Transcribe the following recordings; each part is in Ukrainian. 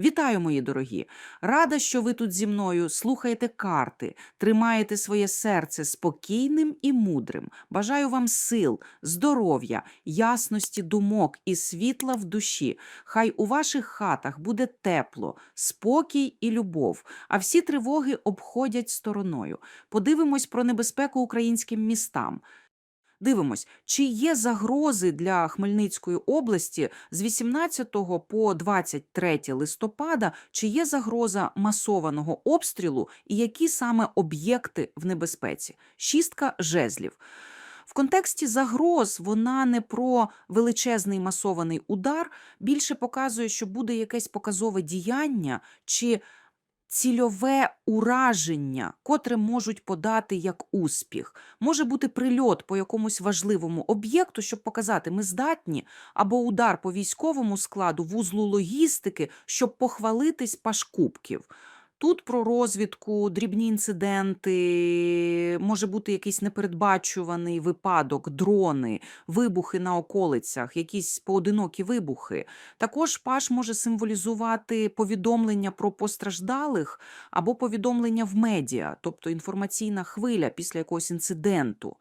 Вітаю, мої дорогі! Рада, що ви тут зі мною слухаєте карти, тримаєте своє серце спокійним і мудрим. Бажаю вам сил, здоров'я, ясності думок і світла в душі. Хай у ваших хатах буде тепло, спокій і любов, а всі тривоги обходять стороною. Подивимось про небезпеку українським містам. Дивимось, чи є загрози для Хмельницької області з 18 по 23 листопада, чи є загроза масованого обстрілу і які саме об'єкти в небезпеці? Шістка жезлів. В контексті загроз вона не про величезний масований удар, більше показує, що буде якесь показове діяння чи цільове ураження, котре можуть подати як успіх. Може бути прильот по якомусь важливому об'єкту, щоб показати, ми здатні, або удар по військовому складу, вузлу логістики, щоб похвалитись пашкубків. Тут про розвідку, дрібні інциденти, може бути якийсь непередбачуваний випадок, дрони, вибухи на околицях, якісь поодинокі вибухи. Також паш може символізувати повідомлення про постраждалих або повідомлення в медіа, тобто інформаційна хвиля після якогось інциденту.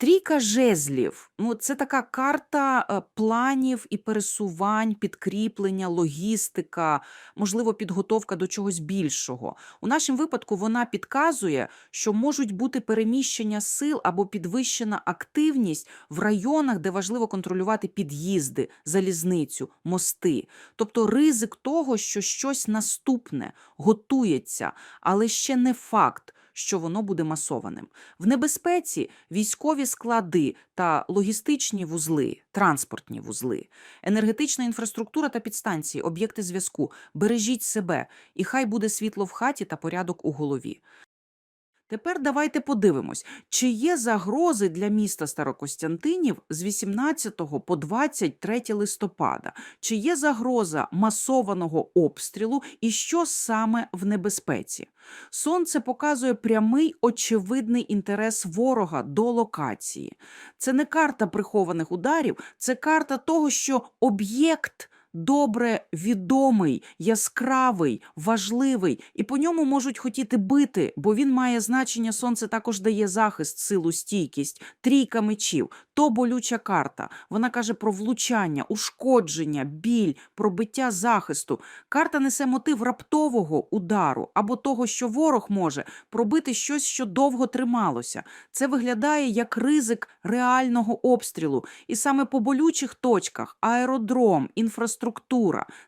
Трійка жезлів ну, це така карта е, планів і пересувань, підкріплення, логістика, можливо, підготовка до чогось більшого. У нашому випадку вона підказує, що можуть бути переміщення сил або підвищена активність в районах, де важливо контролювати під'їзди, залізницю, мости. Тобто ризик того, що щось наступне готується, але ще не факт що воно буде масованим. В небезпеці військові склади та логістичні вузли, транспортні вузли, енергетична інфраструктура та підстанції, об'єкти зв'язку. Бережіть себе, і хай буде світло в хаті та порядок у голові. Тепер давайте подивимось, чи є загрози для міста Старокостянтинів з 18 по 23 листопада, чи є загроза масованого обстрілу і що саме в небезпеці. Сонце показує прямий очевидний інтерес ворога до локації. Це не карта прихованих ударів, це карта того, що об'єкт добре відомий, яскравий, важливий, і по ньому можуть хотіти бити, бо він має значення. Сонце також дає захист, силу, стійкість, трійка мечів. То болюча карта. Вона каже про влучання, ушкодження, біль, пробиття захисту. Карта несе мотив раптового удару або того, що ворог може пробити щось, що довго трималося. Це виглядає як ризик реального обстрілу. І саме по болючих точках аеродром, інфраструктура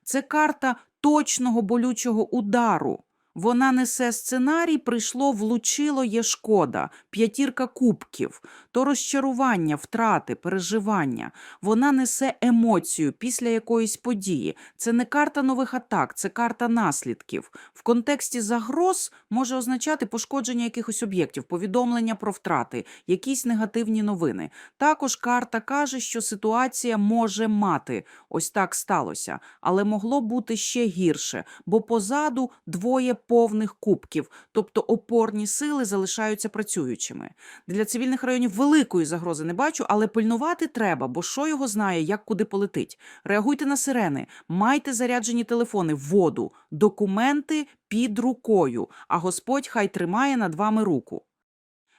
це карта точного болючого удару. Вона несе сценарій, прийшло, влучило, є шкода, п'ятірка кубків, то розчарування, втрати, переживання. Вона несе емоцію після якоїсь події. Це не карта нових атак, це карта наслідків. В контексті загроз може означати пошкодження якихось об'єктів, повідомлення про втрати, якісь негативні новини. Також карта каже, що ситуація може мати ось так сталося, але могло бути ще гірше, бо позаду двоє повних кубків, тобто опорні сили залишаються працюючими. Для цивільних районів великої загрози не бачу, але пильнувати треба, бо що його знає, як куди полетить. Реагуйте на сирени, майте заряджені телефони, воду, документи під рукою, а Господь хай тримає над вами руку.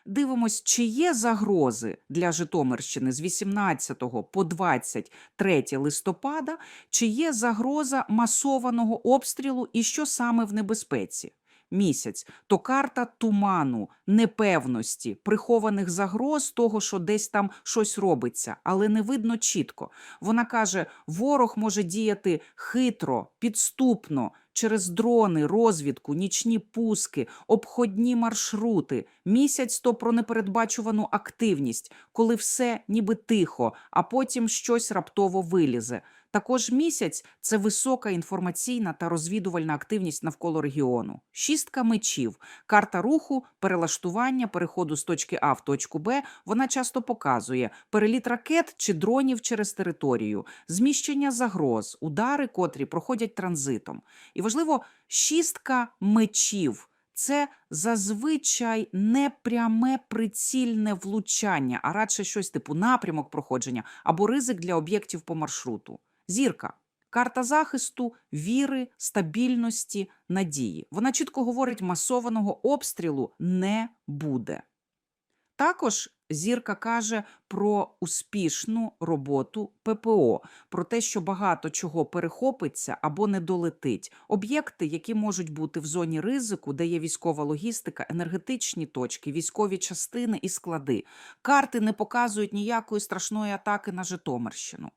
Дивимось, чи є загрози для Житомирщини з 18 по 23 листопада, чи є загроза масованого обстрілу і що саме в небезпеці. Місяць то карта туману, непевності, прихованих загроз того, що десь там щось робиться, але не видно чітко. Вона каже: ворог може діяти хитро, підступно, через дрони, розвідку, нічні пуски, обходні маршрути. Місяць то про непередбачувану активність, коли все ніби тихо, а потім щось раптово вилізе. Також місяць це висока інформаційна та розвідувальна активність навколо регіону. Шістка мечів, карта руху, перелаштування, переходу з точки А в точку Б. Вона часто показує переліт ракет чи дронів через територію, зміщення загроз, удари, котрі проходять транзитом. І важливо, шістка мечів. Це зазвичай не пряме прицільне влучання, а радше щось типу напрямок проходження або ризик для об'єктів по маршруту. Зірка. Карта захисту, віри, стабільності, надії. Вона чітко говорить, масованого обстрілу не буде. Також зірка каже про успішну роботу ППО, про те, що багато чого перехопиться або не долетить. Об'єкти, які можуть бути в зоні ризику, де є військова логістика, енергетичні точки, військові частини і склади. Карти не показують ніякої страшної атаки на Житомирщину.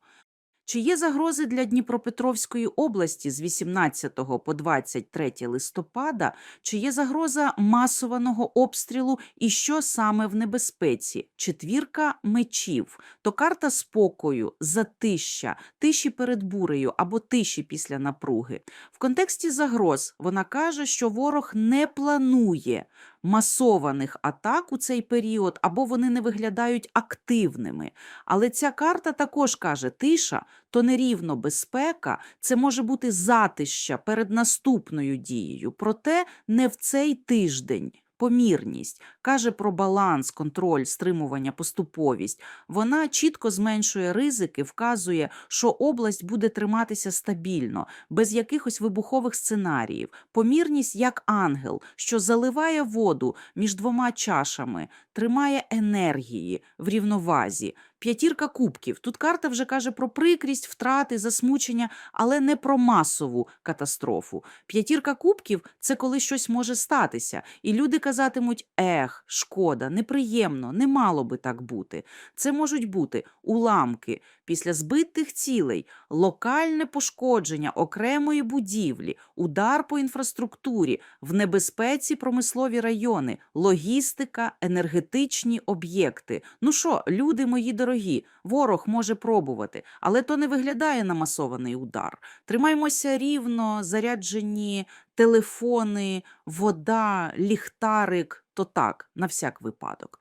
Чи є загрози для Дніпропетровської області з 18 по 23 листопада? Чи є загроза масованого обстрілу і що саме в небезпеці? Четвірка мечів то карта спокою, затища, тиші перед бурею або тиші після напруги. В контексті загроз вона каже, що ворог не планує масованих атак у цей період, або вони не виглядають активними. Але ця карта також каже: тиша то не рівно безпека, це може бути затища перед наступною дією, проте не в цей тиждень. Помірність каже про баланс, контроль, стримування, поступовість. Вона чітко зменшує ризики, вказує, що область буде триматися стабільно, без якихось вибухових сценаріїв. Помірність як ангел, що заливає воду між двома чашами, тримає енергії в рівновазі. П'ятірка кубків. Тут карта вже каже про прикрість, втрати, засмучення, але не про масову катастрофу. П'ятірка кубків це коли щось може статися, і люди казатимуть: ех, шкода, неприємно, не мало би так бути. Це можуть бути уламки після збитих цілей, локальне пошкодження окремої будівлі, удар по інфраструктурі, в небезпеці промислові райони, логістика, енергетичні об'єкти. Ну що, люди мої дорогі, ворог може пробувати, але то не виглядає на масований удар. Тримаймося рівно, заряджені телефони, вода, ліхтарик, то так, на всяк випадок.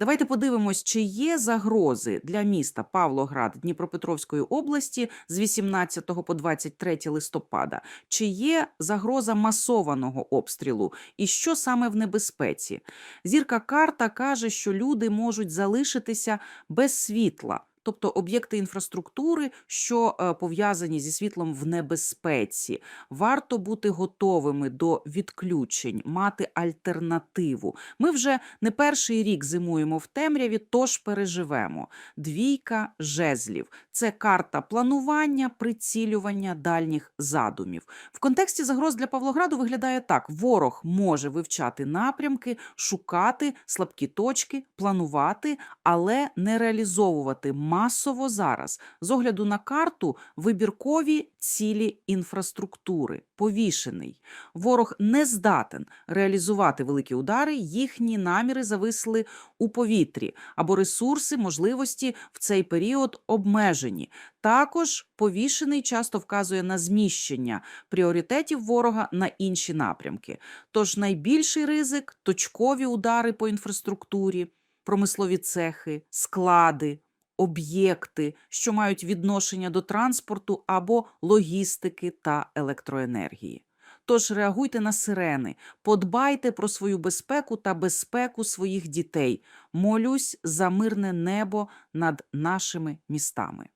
Давайте подивимось, чи є загрози для міста Павлоград Дніпропетровської області з 18 по 23 листопада. Чи є загроза масованого обстрілу і що саме в небезпеці? Зірка карта каже, що люди можуть залишитися без світла. Тобто об'єкти інфраструктури, що е, пов'язані зі світлом в небезпеці, варто бути готовими до відключень, мати альтернативу. Ми вже не перший рік зимуємо в темряві, тож переживемо. Двійка жезлів це карта планування, прицілювання дальніх задумів. В контексті загроз для Павлограду виглядає так: ворог може вивчати напрямки, шукати слабкі точки, планувати, але не реалізовувати масово зараз. З огляду на карту вибіркові цілі інфраструктури, повішений. Ворог не здатен реалізувати великі удари, їхні наміри зависли у повітрі, або ресурси, можливості в цей період обмежені. Також повішений часто вказує на зміщення пріоритетів ворога на інші напрямки. Тож найбільший ризик точкові удари по інфраструктурі, промислові цехи, склади, об'єкти, що мають відношення до транспорту або логістики та електроенергії. Тож реагуйте на сирени, подбайте про свою безпеку та безпеку своїх дітей. Молюсь за мирне небо над нашими містами.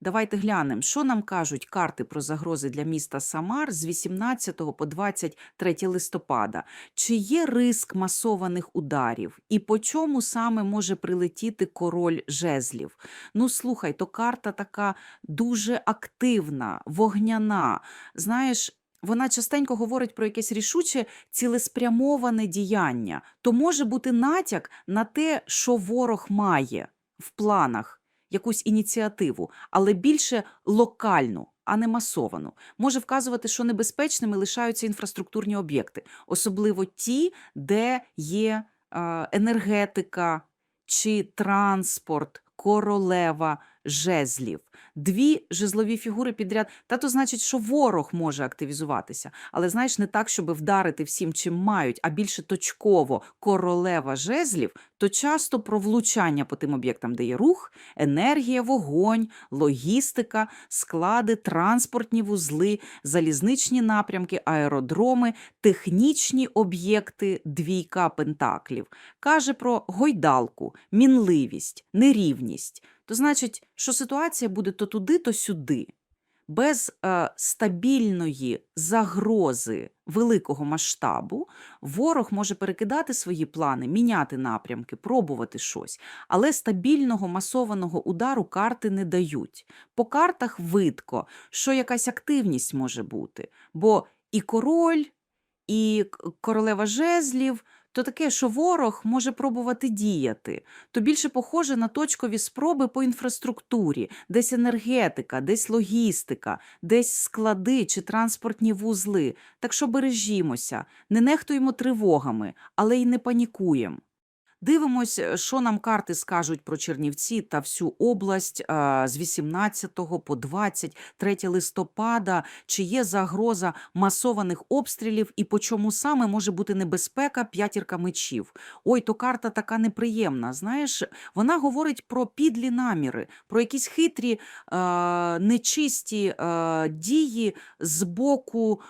Давайте глянемо, що нам кажуть карти про загрози для міста Самар з 18 по 23 листопада. Чи є риск масованих ударів? І по чому саме може прилетіти король жезлів? Ну, слухай, то карта така дуже активна, вогняна. Знаєш, вона частенько говорить про якесь рішуче цілеспрямоване діяння. То може бути натяк на те, що ворог має в планах якусь ініціативу, але більше локальну, а не масовану. Може вказувати, що небезпечними лишаються інфраструктурні об'єкти, особливо ті, де є е, енергетика чи транспорт, королева жезлів. Дві жезлові фігури підряд. Та то значить, що ворог може активізуватися. Але знаєш, не так, щоб вдарити всім, чим мають, а більше точково королева жезлів, то часто про влучання по тим об'єктам, де є рух, енергія, вогонь, логістика, склади, транспортні вузли, залізничні напрямки, аеродроми, технічні об'єкти, двійка пентаклів. Каже про гойдалку, мінливість, нерівність. То значить, що ситуація буде то туди, то сюди. без е, стабільної загрози великого масштабу ворог може перекидати свої плани, міняти напрямки, пробувати щось, але стабільного масованого удару карти не дають. По картах видко, що якась активність може бути, бо і король, і королева жезлів. То таке, що ворог може пробувати діяти, то більше похоже на точкові спроби по інфраструктурі, десь енергетика, десь логістика, десь склади чи транспортні вузли. Так що бережімося, не нехтуємо тривогами, але й не панікуємо. Дивимось, е, що нам карти скажуть про Чернівці та всю область з 18 по 23 листопада. Чи є загроза масованих обстрілів і по чому саме може бути небезпека п'ятірка мечів? Ой, то карта така неприємна. Знаєш, вона говорить про підлі наміри, про якісь хитрі, нечисті дії з боку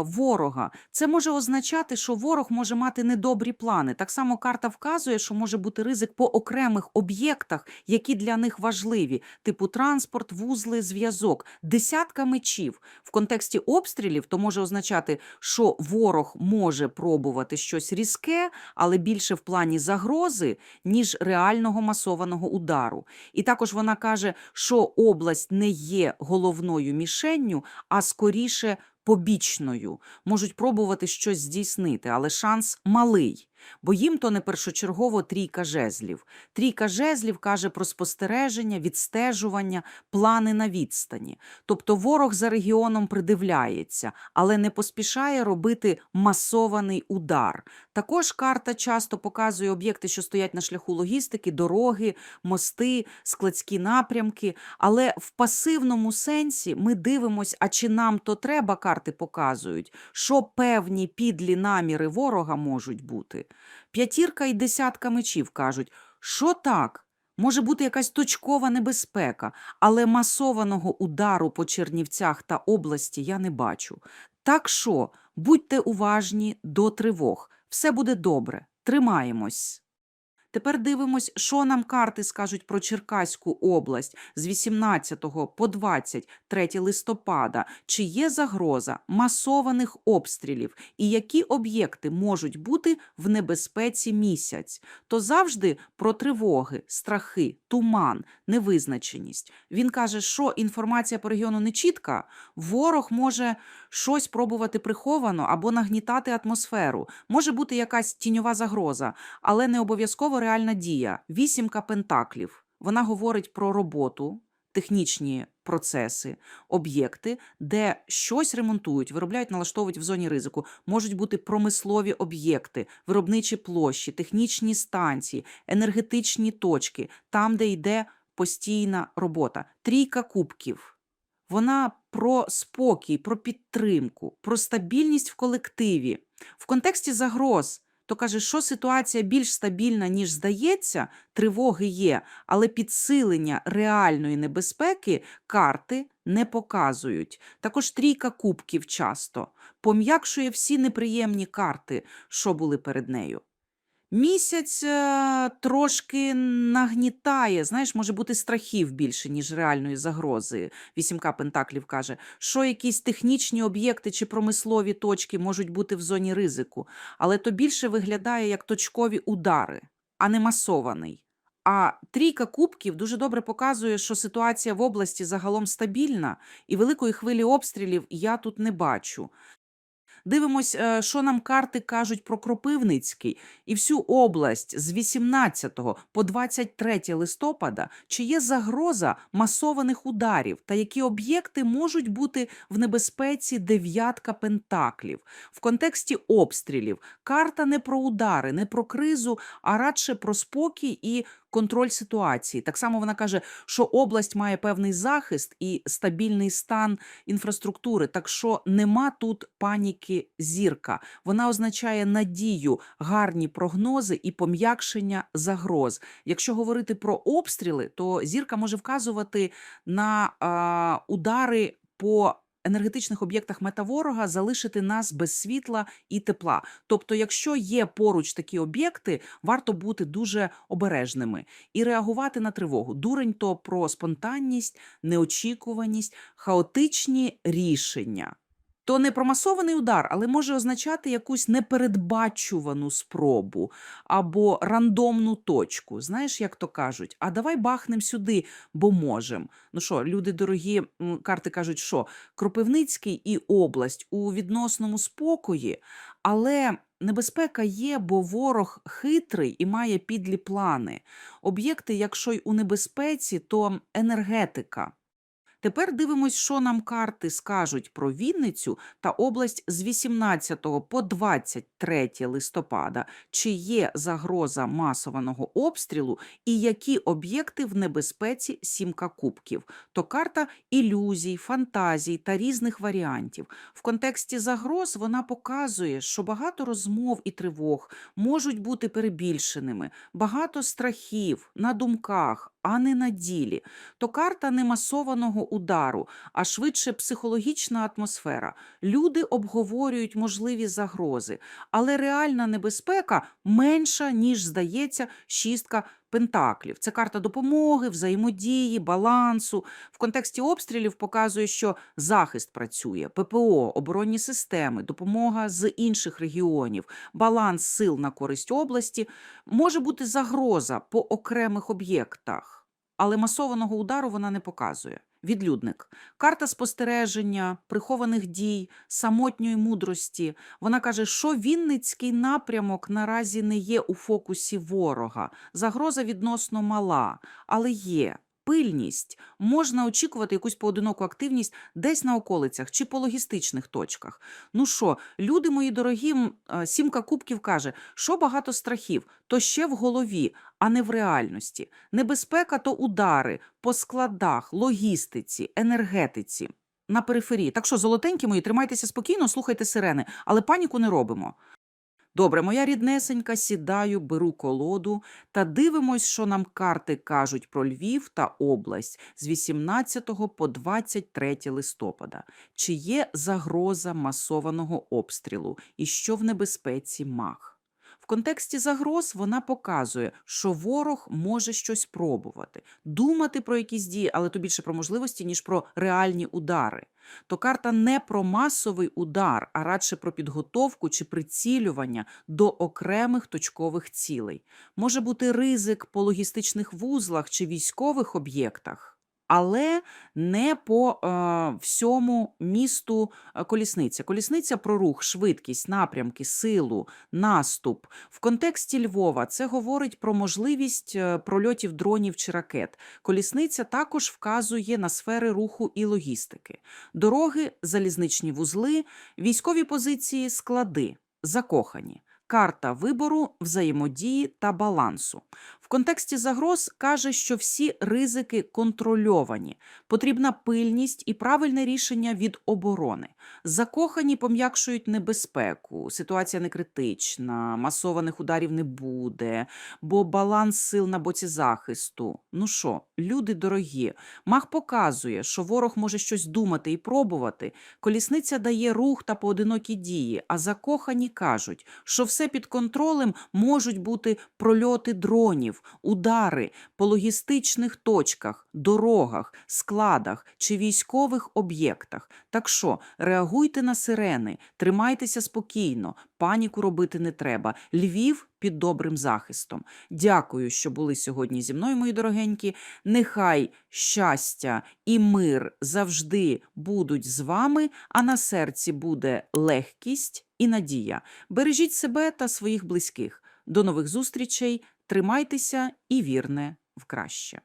ворога. Це може означати, що ворог може мати недобрі плани. Так само карта вказує, що може бути ризик по окремих об'єктах, які для них важливі, типу транспорт, вузли, зв'язок. Десятка мечів в контексті обстрілів то може означати, що ворог може пробувати щось різке, але більше в плані загрози, ніж реального масованого удару. І також вона каже, що область не є головною мішенню, а скоріше побічною. Можуть пробувати щось здійснити, але шанс малий. Бо їм то не першочергово трійка жезлів. Трійка жезлів каже про спостереження, відстежування, плани на відстані. Тобто ворог за регіоном придивляється, але не поспішає робити масований удар. Також карта часто показує об'єкти, що стоять на шляху логістики, дороги, мости, складські напрямки. Але в пасивному сенсі ми дивимось, а чи нам то треба, карти показують, що певні підлі наміри ворога можуть бути. П'ятірка і десятка мечів кажуть, що так, може бути якась точкова небезпека, але масованого удару по Чернівцях та області я не бачу. Так що будьте уважні до тривог. Все буде добре. Тримаємось. Тепер дивимось, що нам карти скажуть про Черкаську область з 18 по 23 листопада. Чи є загроза масованих обстрілів і які об'єкти можуть бути в небезпеці місяць? То завжди про тривоги, страхи, туман, невизначеність. Він каже, що інформація по регіону не чітка, ворог може щось пробувати приховано або нагнітати атмосферу. Може бути якась тіньова загроза, але не обов'язково реальна дія. Вісімка пентаклів. Вона говорить про роботу, технічні процеси, об'єкти, де щось ремонтують, виробляють, налаштовують в зоні ризику. Можуть бути промислові об'єкти, виробничі площі, технічні станції, енергетичні точки, там, де йде постійна робота. Трійка кубків. Вона про спокій, про підтримку, про стабільність в колективі. В контексті загроз то каже, що ситуація більш стабільна, ніж здається, тривоги є, але підсилення реальної небезпеки карти не показують. Також трійка кубків часто пом'якшує всі неприємні карти, що були перед нею. Місяць е, трошки нагнітає, знаєш, може бути страхів більше, ніж реальної загрози. Вісімка Пентаклів каже, що якісь технічні об'єкти чи промислові точки можуть бути в зоні ризику, але то більше виглядає як точкові удари, а не масований. А трійка кубків дуже добре показує, що ситуація в області загалом стабільна, і великої хвилі обстрілів я тут не бачу. Дивимось, е, що нам карти кажуть про Кропивницький і всю область з 18 по 23 листопада, чи є загроза масованих ударів та які об'єкти можуть бути в небезпеці дев'ятка пентаклів. В контексті обстрілів карта не про удари, не про кризу, а радше про спокій і контроль ситуації. Так само вона каже, що область має певний захист і стабільний стан інфраструктури. Так що нема тут паніки зірка. Вона означає надію, гарні прогнози і пом'якшення загроз. Якщо говорити про обстріли, то зірка може вказувати на а, удари по енергетичних об'єктах метаворога залишити нас без світла і тепла. Тобто, якщо є поруч такі об'єкти, варто бути дуже обережними і реагувати на тривогу. Дурень то про спонтанність, неочікуваність, хаотичні рішення. То не про масований удар, але може означати якусь непередбачувану спробу або рандомну точку. Знаєш, як то кажуть, а давай бахнем сюди, бо можем. Ну що, люди дорогі, карти кажуть, що Кропивницький і область у відносному спокої, але небезпека є, бо ворог хитрий і має підлі плани. Об'єкти, якщо й у небезпеці, то енергетика. Тепер дивимось, що нам карти скажуть про Вінницю та область з 18 по 23 листопада. Чи є загроза масованого обстрілу і які об'єкти в небезпеці сімка кубків? То карта ілюзій, фантазій та різних варіантів. В контексті загроз вона показує, що багато розмов і тривог можуть бути перебільшеними, багато страхів на думках, а не на ділі то карта не масованого удару, а швидше психологічна атмосфера. Люди обговорюють можливі загрози, але реальна небезпека менша, ніж здається, шістка пентаклів. Це карта допомоги, взаємодії, балансу. В контексті обстрілів показує, що захист працює, ППО, оборонні системи, допомога з інших регіонів, баланс сил на користь області. Може бути загроза по окремих об'єктах але масованого удару вона не показує. Відлюдник, карта спостереження, прихованих дій, самотньої мудрості. Вона каже, що Вінницький напрямок наразі не є у фокусі ворога. Загроза відносно мала, але є. Пильність можна очікувати якусь поодиноку активність десь на околицях чи по логістичних точках. Ну що, люди мої дорогі, е, сімка кубків каже, що багато страхів, то ще в голові, а не в реальності. Небезпека то удари по складах, логістиці, енергетиці. На периферії. Так що, золотенькі мої, тримайтеся спокійно, слухайте сирени, але паніку не робимо. Добре, моя ріднесенька, сідаю, беру колоду та дивимось, що нам карти кажуть про Львів та область з 18 по 23 листопада. Чи є загроза масованого обстрілу і що в небезпеці мах? Контексті загроз вона показує, що ворог може щось пробувати, думати про якісь дії, але то більше про можливості, ніж про реальні удари. То карта не про масовий удар, а радше про підготовку чи прицілювання до окремих точкових цілей. Може бути ризик по логістичних вузлах чи військових об'єктах. Але не по е, всьому місту е, колісниця. Колісниця про рух, швидкість, напрямки, силу, наступ. В контексті Львова це говорить про можливість е, прольотів дронів чи ракет. Колісниця також вказує на сфери руху і логістики. Дороги, залізничні вузли, військові позиції, склади, закохані. Карта вибору, взаємодії та балансу. Контексті загроз каже, що всі ризики контрольовані, потрібна пильність і правильне рішення від оборони. Закохані пом'якшують небезпеку, ситуація не критична, масованих ударів не буде, бо баланс сил на боці захисту. Ну що, люди дорогі, мах показує, що ворог може щось думати і пробувати. Колісниця дає рух та поодинокі дії, а закохані кажуть, що все під контролем можуть бути прольоти дронів, удари по логістичних точках, дорогах, складах чи військових об'єктах. Так що реагуйте на сирени, тримайтеся спокійно, паніку робити не треба. Львів під добрим захистом. Дякую, що були сьогодні зі мною, мої дорогенькі. Нехай щастя і мир завжди будуть з вами, а на серці буде легкість і надія. Бережіть себе та своїх близьких. До нових зустрічей, тримайтеся і вірне в краще.